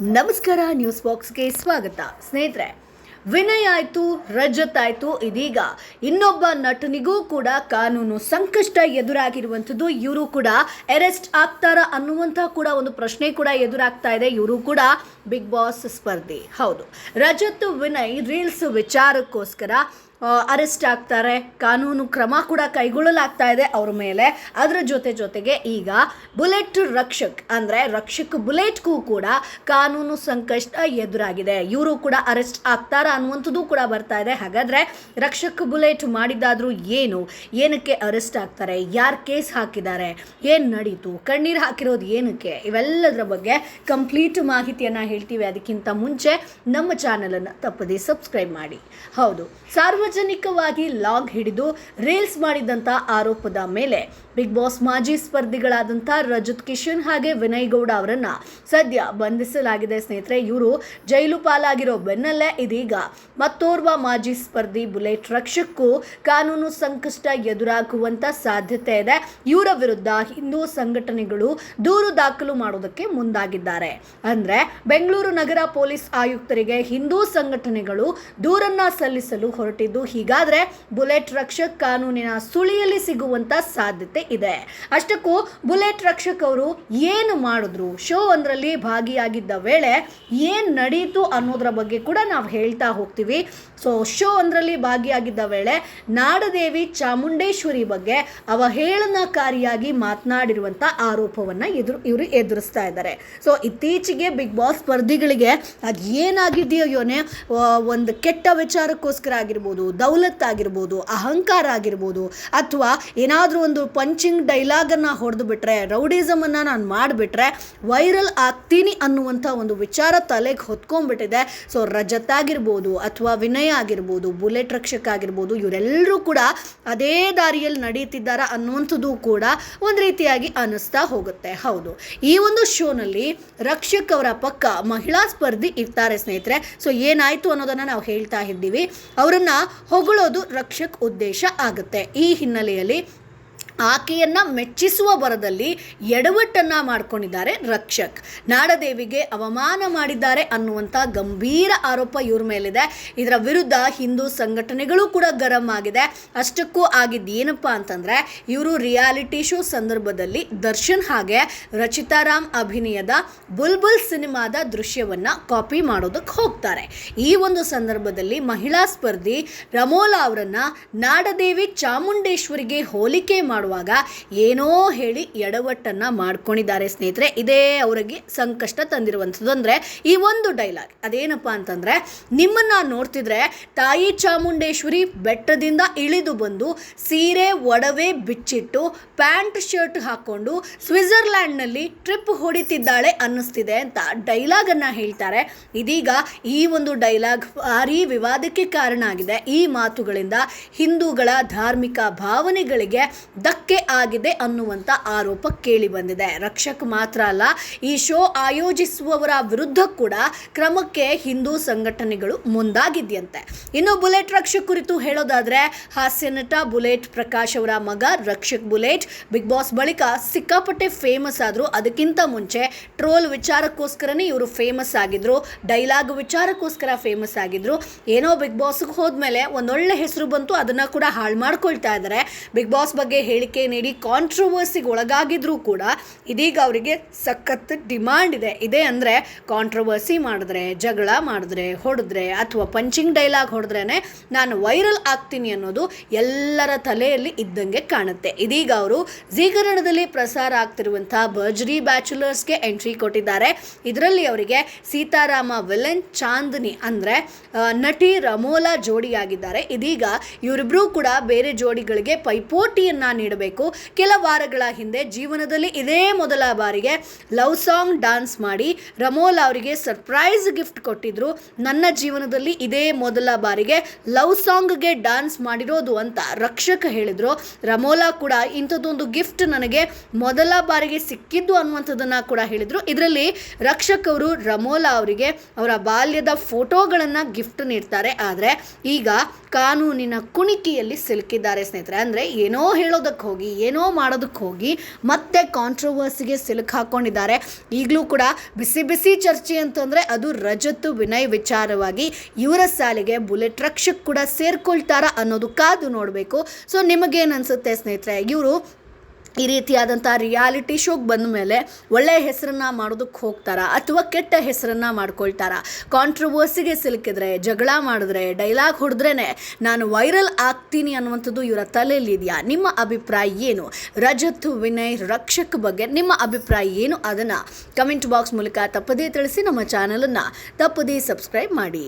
ನಮಸ್ಕಾರ ನ್ಯೂಸ್ ಬಾಕ್ಸ್ಗೆ ಸ್ವಾಗತ. ಸ್ನೇಹಿತರೆ, ವಿನಯ್ ಆಯಿತು, ರಜತ್ ಆಯ್ತು, ಇದೀಗ ಇನ್ನೊಬ್ಬ ನಟನಿಗೂ ಕೂಡ ಕಾನೂನು ಸಂಕಷ್ಟ ಎದುರಾಗಿರುವಂಥದ್ದು. ಇವರು ಕೂಡ ಅರೆಸ್ಟ್ ಆಗ್ತಾರ ಅನ್ನುವಂಥ ಕೂಡ ಒಂದು ಪ್ರಶ್ನೆ ಕೂಡ ಎದುರಾಗ್ತಾ ಇದೆ. ಇವರು ಕೂಡ ಬಿಗ್ ಬಾಸ್ ಸ್ಪರ್ಧಿ. ಹೌದು. ರಜತ್, ವಿನಯ್ ರೀಲ್ಸ್ ವಿಚಾರಕ್ಕೋಸ್ಕರ ಅರೆಸ್ಟ್ ಆಗ್ತಾರೆ, ಕಾನೂನು ಕ್ರಮ ಕೂಡ ಕೈಗೊಳ್ಳಲಾಗ್ತಾ ಇದೆ ಅವ್ರ ಮೇಲೆ. ಅದರ ಜೊತೆ ಜೊತೆಗೆ ಈಗ ಬುಲೆಟ್ ರಕ್ಷಕ್, ಅಂದರೆ ರಕ್ಷಕ್ ಬುಲೆಟ್ಗೂ ಕೂಡ ಕಾನೂನು ಸಂಕಷ್ಟ ಎದುರಾಗಿದೆ. ಇವರು ಕೂಡ ಅರೆಸ್ಟ್ ಆಗ್ತಾರ ಅನ್ನುವಂಥದ್ದು ಕೂಡ ಬರ್ತಾ ಇದೆ. ಹಾಗಾದರೆ ರಕ್ಷಕ್ ಬುಲೆಟ್ ಮಾಡಿದ್ದಾದರೂ ಏನು? ಏನಕ್ಕೆ ಅರೆಸ್ಟ್ ಆಗ್ತಾರೆ? ಯಾರು ಕೇಸ್ ಹಾಕಿದ್ದಾರೆ? ಏನು ನಡೀತು? ಕಣ್ಣೀರು ಹಾಕಿರೋದು ಏನಕ್ಕೆ? ಇವೆಲ್ಲದರ ಬಗ್ಗೆ ಕಂಪ್ಲೀಟ್ ಮಾಹಿತಿಯನ್ನು ಹೇಳ್ತೀವಿ. ಅದಕ್ಕಿಂತ ಮುಂಚೆ ನಮ್ಮ ಚಾನಲನ್ನು ತಪ್ಪದೆ ಸಬ್ಸ್ಕ್ರೈಬ್ ಮಾಡಿ. ಹೌದು. ಸಾರ್ವಜನಿಕವಾಗಿ ಲಾಗ್ ಹಿಡಿದು ರೀಲ್ಸ್ ಮಾಡಿದಂಥ ಆರೋಪದ ಮೇಲೆ ಬಿಗ್ ಬಾಸ್ ಮಾಜಿ ಸ್ಪರ್ಧಿಗಳಾದಂಥ ರಜತ್ ಕಿಶನ್ ಹಾಗೆ ವಿನಯ್ ಗೌಡ ಅವರನ್ನ ಸದ್ಯ ಬಂಧಿಸಲಾಗಿದೆ. ಸ್ನೇಹಿತರೆ, ಇವರು ಜೈಲು ಪಾಲಾಗಿರೋ ಬೆನ್ನಲ್ಲೇ ಇದೀಗ ಮತ್ತೋರ್ವ ಮಾಜಿ ಸ್ಪರ್ಧಿ ಬುಲೆಟ್ ರಕ್ಷಕ್ಕೂ ಕಾನೂನು ಸಂಕಷ್ಟ ಎದುರಾಗುವಂತ ಸಾಧ್ಯತೆ ಇದೆ. ಇವರ ವಿರುದ್ಧ ಹಿಂದೂ ಸಂಘಟನೆಗಳು ದೂರು ದಾಖಲು ಮಾಡೋದಕ್ಕೆ ಮುಂದಾಗಿದ್ದಾರೆ. ಅಂದ್ರೆ ಬೆಂಗಳೂರು ನಗರ ಪೊಲೀಸ್ ಆಯುಕ್ತರಿಗೆ ಹಿಂದೂ ಸಂಘಟನೆಗಳು ದೂರನ್ನ ಸಲ್ಲಿಸಲು ಹೊರಟಿದ್ದು ಹೀಗಾದ್ರೆ ಬುಲೆಟ್ ರಕ್ಷಕ್ ಕಾನೂನಿನ ಸುಳಿಯಲ್ಲಿ ಸಿಗುವಂತ ಸಾಧ್ಯತೆ ಇದೆ. ಅಷ್ಟಕ್ಕೂ ಬುಲೆಟ್ ರಕ್ಷಕ್ ಅವರು ಏನು ಮಾಡಿದ್ರು? ಶೋ ಒಂದರಲ್ಲಿ ಭಾಗಿಯಾಗಿದ್ದ ವೇಳೆ ಏನು ನಡೀತು ಅನ್ನೋದ್ರ ಬಗ್ಗೆ ಕೂಡ ನಾವು ಹೇಳ್ತಾ ಹೋಗ್ತೀವಿ. ಸೊ ಶೋ ಒಂದರಲ್ಲಿ ಭಾಗಿಯಾಗಿದ್ದ ವೇಳೆ ನಾಡದೇವಿ ಚಾಮುಂಡೇಶ್ವರಿ ಬಗ್ಗೆ ಅವಹೇಳನಕಾರಿಯಾಗಿ ಮಾತನಾಡಿರುವಂಥ ಆರೋಪವನ್ನು ಎದುರು, ಇವರು ಎದುರಿಸ್ತಾ ಇದ್ದಾರೆ. ಸೊ ಇತ್ತೀಚೆಗೆ ಬಿಗ್ ಬಾಸ್ ಸ್ಪರ್ಧಿಗಳಿಗೆ ಅದು ಏನಾಗಿದೆಯೋ ಯೋನೆ ಒಂದು ಕೆಟ್ಟ ವಿಚಾರಕ್ಕೋಸ್ಕರ ಆಗಿರ್ಬೋದು ದೌಲತ್ ಆಗಿರ್ಬೋದು ಅಹಂಕಾರ ಆಗಿರ್ಬೋದು, ಅಥವಾ ಏನಾದರೂ ಒಂದು ಪಂಚಿಂಗ್ ಡೈಲಾಗನ್ನು ಹೊಡೆದು ಬಿಟ್ಟರೆ ರೌಡಿಸಮನ್ನು ನಾನು ಮಾಡಿಬಿಟ್ರೆ ವೈರಲ್ ಆಗ್ತೀನಿ ಅನ್ನುವಂಥ ಒಂದು ವಿಚಾರ ತಲೆಗೆ ಹೊತ್ಕೊಂಡ್ಬಿಟ್ಟಿದೆ. ಸೊ ರಜತ್ ಆಗಿರ್ಬೋದು ಅಥವಾ ವಿನಯ ಆಗಿರ್ಬೋದು, ಬುಲೆಟ್ ರಕ್ಷಕ ಆಗಿರ್ಬೋದು ಇವರೆಲ್ಲರೂ ಕೂಡ ಅದೇ ದಾರಿಯಲ್ಲಿ ನಡೀತಿದ್ದಾರ ಅನ್ನುವಂಥದ್ದು ಕೂಡ ಒಂದು ರೀತಿಯಾಗಿ ಅನ್ನಿಸ್ತಾ ಹೋಗುತ್ತೆ. ಹೌದು. ಈ ಒಂದು ಶೋನಲ್ಲಿ ರಕ್ಷಕ್ ಅವರ ಪಕ್ಕ ಮಹಿಳಾ ಸ್ಪರ್ಧಿ ಇರ್ತಾರೆ ಸ್ನೇಹಿತರೆ. ಸೊ ಏನಾಯಿತು ಅನ್ನೋದನ್ನು ನಾವು ಹೇಳ್ತಾ ಇದ್ದೀವಿ. ಅವರನ್ನ ಹೊಗಳೋದು ರಕ್ಷಕ್ ಉದ್ದೇಶ ಆಗುತ್ತೆ. ಈ ಹಿನ್ನೆಲೆಯಲ್ಲಿ ಆಕೆಯನ್ನ ಮೆಚ್ಚಿಸುವ ಬರದಲ್ಲಿ ಎಡವಟ್ಟನ್ನ ಮಾಡ್ಕೊಂಡಿದ್ದಾರೆ ರಕ್ಷಕ್. ನಾಡದೇವಿಗೆ ಅವಮಾನ ಮಾಡಿದ್ದಾರೆ ಅನ್ನುವಂಥ ಗಂಭೀರ ಆರೋಪ ಇವ್ರ ಮೇಲಿದೆ. ಇದರ ವಿರುದ್ಧ ಹಿಂದೂ ಸಂಘಟನೆಗಳು ಕೂಡ ಗರಂ ಆಗಿದೆ. ಅಷ್ಟಕ್ಕೂ ಆಗಿದ್ದು ಏನಪ್ಪ ಅಂತಂದ್ರೆ, ಇವರು ರಿಯಾಲಿಟಿ ಶೋ ಸಂದರ್ಭದಲ್ಲಿ ದರ್ಶನ್ ಹಾಗೆ ರಚಿತಾರಾಮ್ ಅಭಿನಯದ ಬುಲ್ಬುಲ್ ಸಿನಿಮಾದ ದೃಶ್ಯವನ್ನ ಕಾಪಿ ಮಾಡೋದಕ್ಕೆ ಹೋಗ್ತಾರೆ. ಈ ಒಂದು ಸಂದರ್ಭದಲ್ಲಿ ಮಹಿಳಾ ಸ್ಪರ್ಧಿ ರಮೋಲಾ ಅವರನ್ನು ನಾಡದೇವಿ ಚಾಮುಂಡೇಶ್ವರಿಗೆ ಹೋಲಿಕೆ ಮಾಡುವಾಗ ಏನೋ ಹೇಳಿ ಎಡವಟ್ಟನ್ನ ಮಾಡ್ಕೊಂಡಿದ್ದಾರೆ ಸ್ನೇಹಿತರೆ. ಇದೇ ಅವರಿಗೆ ಸಂಕಷ್ಟ ತಂದಿರುವಂಥದ್ದು. ಅಂದರೆ ಈ ಒಂದು ಡೈಲಾಗ್ ಅದೇನಪ್ಪ ಅಂತಂದ್ರೆ, ನಿಮ್ಮನ್ನ ನೋಡ್ತಿದ್ರೆ ತಾಯಿ ಚಾಮುಂಡೇಶ್ವರಿ ಬೆಟ್ಟದಿಂದ ಇಳಿದು ಬಂದು ಸೀರೆ, ಒಡವೆ ಬಿಚ್ಚಿಟ್ಟು, ಪ್ಯಾಂಟ್, ಶರ್ಟ್ ಹಾಕೊಂಡು ಸ್ವಿಟ್ಜರ್ಲ್ಯಾಂಡ್ನಲ್ಲಿ ಟ್ರಿಪ್ ಹೊಡಿತಿದ್ದಾಳೆ ಅನ್ನಿಸ್ತಿದೆ ಅಂತ ಡೈಲಾಗ್ ಅನ್ನ ಹೇಳ್ತಾರೆ. ಇದೀಗ ಈ ಒಂದು ಡೈಲಾಗ್ ಭಾರಿ ವಿವಾದಕ್ಕೆ ಕಾರಣ ಆಗಿದೆ. ಈ ಮಾತುಗಳಿಂದ ಹಿಂದೂಗಳ ಧಾರ್ಮಿಕ ಭಾವನೆಗಳಿಗೆ ಧಕ್ಕೆ ಆಗಿದೆ ಅನ್ನುವಂಥ ಆರೋಪ ಕೇಳಿ ಬಂದಿದೆ. ರಕ್ಷಕ್ ಮಾತ್ರ ಅಲ್ಲ, ಈ ಶೋ ಆಯೋಜಿಸುವವರ ವಿರುದ್ಧ ಕೂಡ ಕ್ರಮಕ್ಕೆ ಹಿಂದೂ ಸಂಘಟನೆಗಳು ಮುಂದಾಗಿದ್ಯಂತೆ. ಇನ್ನು ಬುಲೆಟ್ ರಕ್ಷಕ್ ಕುರಿತು ಹೇಳೋದಾದ್ರೆ, ಹಾಸ್ಯ ನಟ ಬುಲೆಟ್ ಪ್ರಕಾಶ್ ಅವರ ಮಗ ರಕ್ಷಕ್ ಬುಲೆಟ್, ಬಿಗ್ ಬಾಸ್ ಬಳಿಕ ಸಿಕ್ಕಾಪಟ್ಟೆ ಫೇಮಸ್ ಆದ್ರು. ಅದಕ್ಕಿಂತ ಮುಂಚೆ ಟ್ರೋಲ್ ವಿಚಾರಕ್ಕೋಸ್ಕರನೇ ಇವರು ಫೇಮಸ್ ಆಗಿದ್ರು ಡೈಲಾಗ್ ವಿಚಾರಕ್ಕೋಸ್ಕರ ಫೇಮಸ್ ಆಗಿದ್ರು. ಏನೋ ಬಿಗ್ ಬಾಸ್ಗೆ ಹೋದ್ಮೇಲೆ ಒಂದೊಳ್ಳೆ ಹೆಸರು ಬಂತು, ಅದನ್ನ ಕೂಡ ಹಾಳು ಮಾಡ್ಕೊಳ್ತಾ ಇದ್ದಾರೆ ಬಿಗ್ ಬಾಸ್ ಬಗ್ಗೆ ಹೇಳಿಕೆ ನೀಡಿ ಕಾಂಟ್ರವರ್ಸಿಗೆ ಒಳಗಾಗಿದ್ರೂ ಕೂಡ ಇದೀಗ ಅವರಿಗೆ ಸಖತ್ ಡಿಮಾಂಡ್ ಇದೆ. ಇದೆ ಅಂದರೆ ಕಾಂಟ್ರವರ್ಸಿ ಮಾಡಿದ್ರೆ, ಜಗಳ ಮಾಡಿದ್ರೆ, ಹೊಡೆದ್ರೆ ಅಥವಾ ಪಂಚಿಂಗ್ ಡೈಲಾಗ್ ಹೊಡೆದ್ರೇ ನಾನು ವೈರಲ್ ಆಗ್ತೀನಿ ಅನ್ನೋದು ಎಲ್ಲರ ತಲೆಯಲ್ಲಿ ಇದ್ದಂಗೆ ಕಾಣುತ್ತೆ. ಇದೀಗ ಅವರು ಜೀಕರಣದಲ್ಲಿ ಪ್ರಸಾರ ಆಗ್ತಿರುವಂಥ ಬರ್ಜರಿ ಬ್ಯಾಚುಲರ್ಸ್ಗೆ ಎಂಟ್ರಿ ಕೊಟ್ಟಿದ್ದಾರೆ. ಇದರಲ್ಲಿ ಅವರಿಗೆ ಸೀತಾರಾಮ ವಿಲನ್ ಚಾಂದಿನಿ ಅಂದರೆ ನಟಿ ರಮೋಲಾ ಜೋಡಿಯಾಗಿದ್ದಾರೆ. ಇದೀಗ ಇವರಿಬ್ಬರೂ ಕೂಡ ಬೇರೆ ಜೋಡಿಗಳಿಗೆ ಪೈಪೋಟಿಯನ್ನ ನೀಡಬೇಕು ಕೆಲ ವಾರಗಳ ಹಿಂದೆ ಜೀವನದಲ್ಲಿ ಇದೇ ಮೊದಲ ಬಾರಿಗೆ ಲವ್ ಸಾಂಗ್ ಡಾನ್ಸ್ ಮಾಡಿ ರಮೋಲ್ ಅವರಿಗೆ ಸರ್ಪ್ರೈಸ್ ಗಿಫ್ಟ್ ಕೊಟ್ಟಿದ್ರು. ನನ್ನ ಜೀವನದಲ್ಲಿ ಇದೇ ಮೊದಲ ಬಾರಿಗೆ ಲವ್ ಸಾಂಗ್ಗೆ ಡಾನ್ಸ್ ಮಾಡಿರೋದು ಅಂತ ರಕ್ಷಕ ಹೇಳಿದ್ರು. ರಮೋಲಾ ಕೂಡ ಇಂಥದ್ದೊಂದು ಗಿಫ್ಟ್ ನನಗೆ ಮೊದಲ ಬಾರಿಗೆ ಸಿಕ್ಕಿದ್ದು ಅನ್ನುವಂಥದ್ದನ್ನ ಕೂಡ ಹೇಳಿದರು. ಇದರಲ್ಲಿ ರಕ್ಷಕ್ ಅವರು ರಮೋಲಾ ಅವರಿಗೆ ಅವರ ಬಾಲ್ಯದ ಫೋಟೋಗಳನ್ನು ಗಿಫ್ಟ್ ನೀಡ್ತಾರೆ. ಆದರೆ ಈಗ ಕಾನೂನಿನ ಕುಣಿಕೆಯಲ್ಲಿ ಸಿಲುಕಿದ್ದಾರೆ ಸ್ನೇಹಿತರೆ. ಅಂದರೆ ಏನೋ ಹೇಳೋದಕ್ಕೆ ಹೋಗಿ, ಏನೋ ಮಾಡೋದಕ್ಕೆ ಹೋಗಿ ಮತ್ತೆ ಕಾಂಟ್ರವರ್ಸಿಗೆ ಸಿಲುಕು ಹಾಕ್ಕೊಂಡಿದ್ದಾರೆ ಈಗಲೂ ಕೂಡ ಬಿಸಿ ಬಿಸಿ ಚರ್ಚೆ ಅಂತಂದರೆ ಅದು ರಜತ್ ವಿನಯ್ ವಿಚಾರವಾಗಿ ಇವರ ಸಾಲಿಗೆ ಬುಲೆಟ್ ರಕ್ಷಕ್ ಕೂಡ ಸೇರ್ಕೊಳ್ತಾರಾ ಅನ್ನೋದು ಕಾದು ನೋಡಬೇಕು. ಸೊ ನಿಮಗೇನು ಅನಿಸುತ್ತೆ ಸ್ನೇಹಿತರೆ, ಇವರು ಈ ರೀತಿಯಾದಂಥ ರಿಯಾಲಿಟಿ ಶೋಗೆ ಬಂದ ಮೇಲೆ ಒಳ್ಳೆಯ ಹೆಸರನ್ನು ಮಾಡೋದಕ್ಕೆ ಹೋಗ್ತಾರಾ ಅಥವಾ ಕೆಟ್ಟ ಹೆಸರನ್ನು ಮಾಡ್ಕೊಳ್ತಾರ? ಕಾಂಟ್ರವರ್ಸಿಗೆ ಸಿಲುಕಿದ್ರೆ, ಜಗಳ ಮಾಡಿದ್ರೆ ಡೈಲಾಗ್ ಹೊಡೆದ್ರೇ ನಾನು ವೈರಲ್ ಆಗ್ತೀನಿ ಅನ್ನುವಂಥದ್ದು ಇವರ ತಲೆಯಲ್ಲಿ ಇದೆಯಾ? ನಿಮ್ಮ ಅಭಿಪ್ರಾಯ ಏನು? ರಜತ್, ವಿನಯ್, ರಕ್ಷಕ್ ಬಗ್ಗೆ ನಿಮ್ಮ ಅಭಿಪ್ರಾಯ ಏನು? ಅದನ್ನು ಕಮೆಂಟ್ ಬಾಕ್ಸ್ ಮೂಲಕ ತಪ್ಪದೇ ತಿಳಿಸಿ ನಮ್ಮ ಚಾನಲನ್ನು ತಪ್ಪದೇ ಸಬ್ಸ್ಕ್ರೈಬ್ ಮಾಡಿ.